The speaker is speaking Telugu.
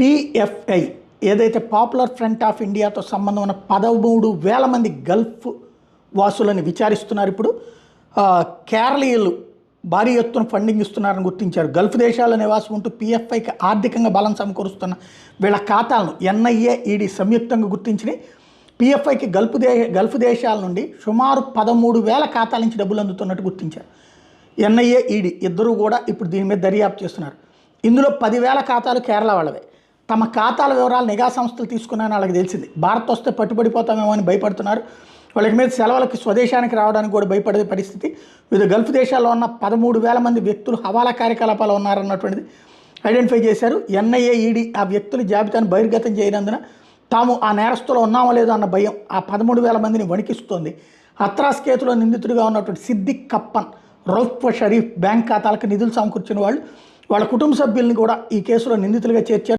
పిఎఫ్ఐ ఏదైతే పాపులర్ ఫ్రంట్ ఆఫ్ ఇండియాతో సంబంధం ఉన్న పదమూడు వేల మంది గల్ఫ్ వాసులని విచారిస్తున్నారు ఇప్పుడు. కేరళీయులు భారీ ఎత్తున ఫండింగ్ ఇస్తున్నారని గుర్తించారు. గల్ఫ్ దేశాల నివాసం ఉంటూ పిఎఫ్ఐకి ఆర్థికంగా బలం సమకూరుస్తున్న వీళ్ళ ఖాతాలను ఎన్ఐఏ ఈడీ సంయుక్తంగా గుర్తించి పిఎఫ్ఐకి గల్ఫ్ దే గల్ఫ్ దేశాల నుండి సుమారు పదమూడు వేల ఖాతాల నుంచి డబ్బులు అందుతున్నట్టు గుర్తించారు. ఎన్ఐఏ ఈడీ ఇద్దరు కూడా ఇప్పుడు దీని మీద దర్యాప్తు చేస్తున్నారు. ఇందులో పదివేల ఖాతాలు కేరళ వాళ్ళవే. తమ ఖాతాల వివరాలు నిఘా సంస్థలు తీసుకున్నాయని వాళ్ళకి తెలిసింది. భారత్ వస్తే పట్టుబడిపోతామేమో అని భయపడుతున్నారు. వాళ్ళకి మీద సెలవులకి స్వదేశానికి రావడానికి కూడా భయపడే పరిస్థితి. వివిధ గల్ఫ్ దేశాల్లో ఉన్న పదమూడు వేల మంది వ్యక్తులు హవాలా కార్యకలాపాలు ఉన్నారన్నటువంటిది ఐడెంటిఫై చేశారు. ఎన్ఐఏ ఈడీ ఆ వ్యక్తుల జాబితాను బహిర్గతం చేయనందున తాము ఆ నేరస్తులో ఉన్నామో లేదో అన్న భయం ఆ పదమూడు వేల మందిని వణికిస్తోంది. హత్రాస్ కేసులో నిందితుడిగా ఉన్నటువంటి సిద్దిక్ కప్పన్ రౌఫ్ షరీఫ్ బ్యాంక్ ఖాతాలకు నిధులు సమకూర్చిన వాళ్ళు వాళ్ళ కుటుంబ సభ్యుల్ని కూడా ఈ కేసులో నిందితులుగా చేర్చారు.